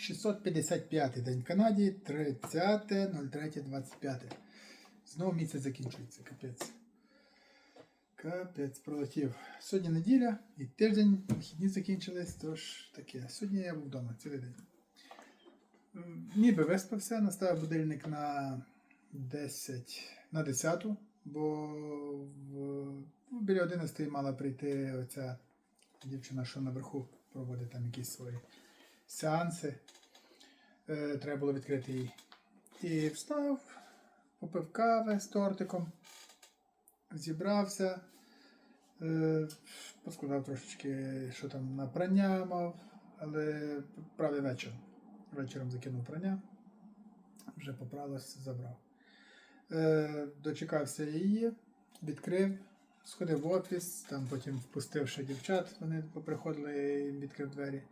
655 день в Канаді, 30.03.25. Знову місяць закінчується, капець. Капець пролетів. Сьогодні неділя і тиждень, вихідні закінчились, тож таке. Сьогодні я був вдома цілий день. Ніби виспався, наставив будильник на 10, на 10, бо в, біля 11 мала прийти оця дівчина, що наверху проводить там якісь свої сеанси. Е, треба було відкрити її. І встав, попив кави з тортиком, зібрався, е, поскладав трошечки, що там на прання мав, але правий вечір. Вечором закинув прання, вже поправилось, забрав. Е, дочекався її, відкрив, сходив в офіс, там потім впустив ще дівчат, вони поприходили і відкрив двері.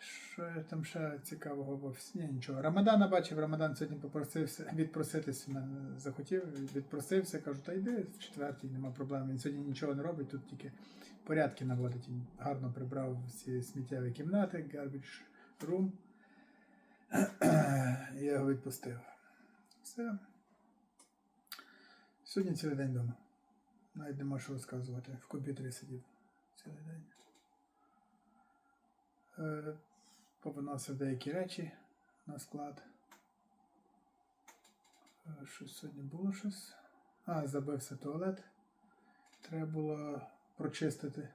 Що я там ще цікавого в? Ні, нічого. Рамадана бачив, Рамадан сьогодні попросився відпроситися, мене захотів, відпросився, кажу, та йди в четвертій, нема проблем. Він сьогодні нічого не робить, тут тільки порядки наводить. Він гарно прибрав всі сміттєві кімнати, garbage room. Я його відпустив. Все. Сьогодні цілий день вдома. Навіть нема що розказувати. В комп'ютері сидів цілий день. Е, Повиносив деякі речі на склад. Е, Щось сьогодні було щось. А, забився туалет. Треба було прочистити.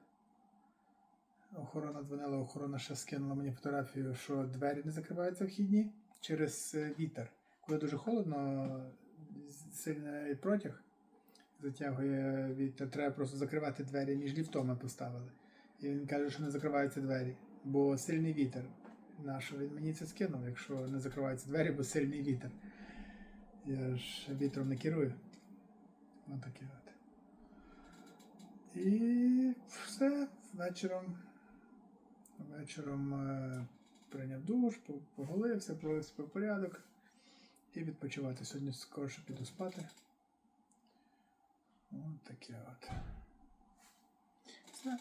Охорона дзвонила, охорона ще скинула мені фотографію, що двері не закриваються вхідні через е, вітер. Коли дуже холодно, сильний протяг затягує вітер. Треба просто закривати двері між ліфтом поставили. І він каже, що не закриваються двері, бо сильний вітер. Нащо він мені це скинув, якщо не закриваються двері, бо сильний вітер. Я ж вітром не керую. Отаке от. І все, вечором. Вечором е, прийняв душ, поголився, провів свій порядок і відпочивати. Сьогодні скорше піду спати. Таке от. Все.